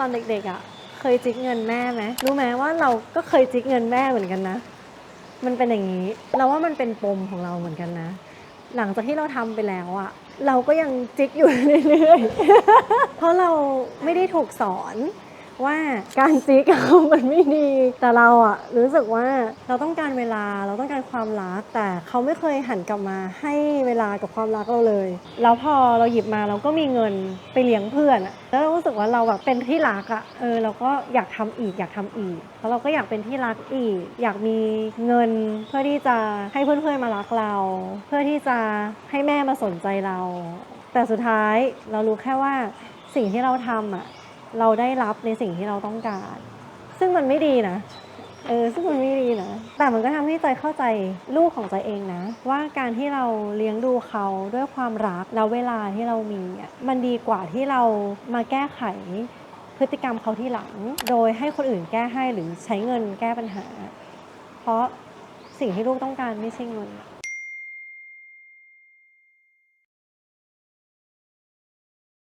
ตอนเด็กๆอะ เคยจิกเงินแม่ไหมรู้ไหมว่าเราก็เคยจิกเงินแม่เหมือนกันนะ มันเป็นอย่างนี้ เราว่ามันเป็นปมของเราเหมือนกันนะ หลังจากที่เราทำไปแล้วอะ เราก็ยังจิกอยู่เรื่อยๆ เพราะเราไม่ได้ถูกสอน ว่าการจิกมันไม่ดี แต่เราอะรู้สึกว่าเราต้องการเวลาเราต้องการความรัก แต่เขาไม่เคยหันกลับมาให้เวลากับความรักเราเลย แล้วพอเราหยิบมาเราก็มีเงินไปเลี้ยงเพื่อนอะแล้วเรารู้สึกว่าเราแบบเป็นที่รักอะเออเราก็อยากทำอีกอยากทำอีกแล้วเราก็อยากเป็นที่รักอีก อยากมีเงินเพื่อที่จะให้เพื่อนๆมารักเรา เพื่อที่จะให้แม่มาสนใจเรา แต่สุดท้ายเรารู้แค่ว่าสิ่งที่เราทำอะ เราได้รับในสิ่งที่เราต้องการ ซึ่งมันไม่ดีนะเออซึ่งมันไม่ดีนะ แต่มันก็ทำให้จอยเข้าใจลูกของจอยเองนะ ว่าการที่เราเลี้ยงดูเขาด้วยความรักแล้วเวลาที่เรามีมันดีกว่าที่เรามาแก้ไขพฤติกรรมเขาที่หลัง โดยให้คนอื่นแก้ให้หรือใช้เงินแก้ปัญหา เพราะสิ่งที่ลูกต้องการไม่ใช่เงิน